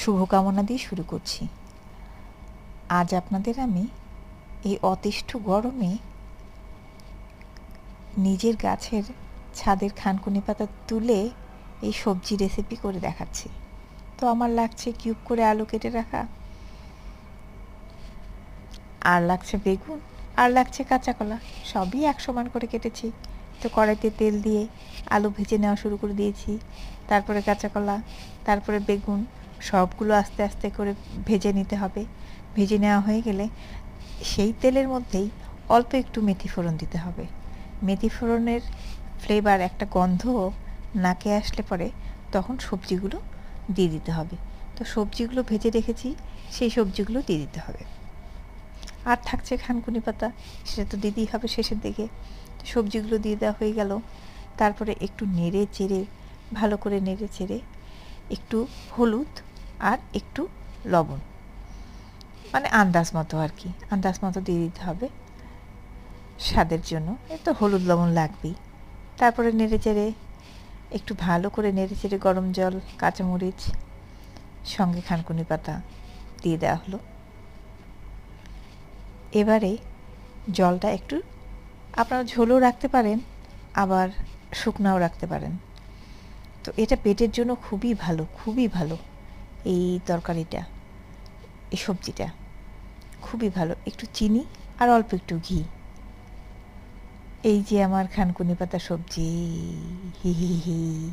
শুভকামনা দিয়ে শুরু করছি। আজ আপনাদের আমি এই অতিষ্ঠ গরমে নিজের গাছের ছাদের খানকুনি পাতা তুলে এই সবজি রেসিপি করে দেখাচ্ছি। তো আমার লাগছে কিউব করে আলু কেটে রাখা। আর লাগছে বেগুন, আর লাগছে কাঁচা কলা সবই এক সমান করে কেটেছি। তো কড়াইতে তেল দিয়ে আলু ভেজে নেওয়া শুরু করে দিয়েছি। তারপরে কাঁচা কলা তারপরে বেগুন সবগুলো আস্তে আস্তে করে ভেজে নিতে হবে। ভেজে নেওয়া হয়ে গেলে সেই তেলের মধ্যেই অল্প একটু মেথি ফোড়ন দিতে হবে। মেথি ফোড়নের ফ্লেভার একটা গন্ধ নাকে আসলে পরে তখন সবজিগুলো দিয়ে দিতে হবে। তো সবজিগুলো ভেজে রেখেছি, সেই সবজিগুলো দিয়ে দিতে হবে। আর থাকছে খানকুনি পাতা, সেটা তো দিতেই হবে শেষের দিকে। সবজিগুলো দিয়ে দেওয়া হয়ে গেল। তারপরে একটু নেড়ে চেড়ে, ভালো করে নেড়ে চেড়ে একটু হলুদ আর একটু লবণ। মানে আন্দাজ মতো আর কি, আন্দাজ মতো দিয়ে দিতে হবে স্বাদের জন্য। তো হলুদ লবণ লাগবেই। তারপরে নেড়ে চেড়ে একটু ভালো করে নেড়ে চেড়ে গরম জল, কাঁচামরিচ, সঙ্গে খানকুনি পাতা দিয়ে দেওয়া হলো। এবারে জলটা একটু, আপনারা ঝোলও রাখতে পারেন, আবার শুকনাও রাখতে পারেন। তো এটা পেটের জন্য খুবই ভালো খুবই ভালো। এই তরকারিটা, এই সবজিটা। খুবই ভালো। একটু চিনি আর অল্প একটু ঘি। এই যে আমার খানকুনি পাতা সবজি, হি হি হি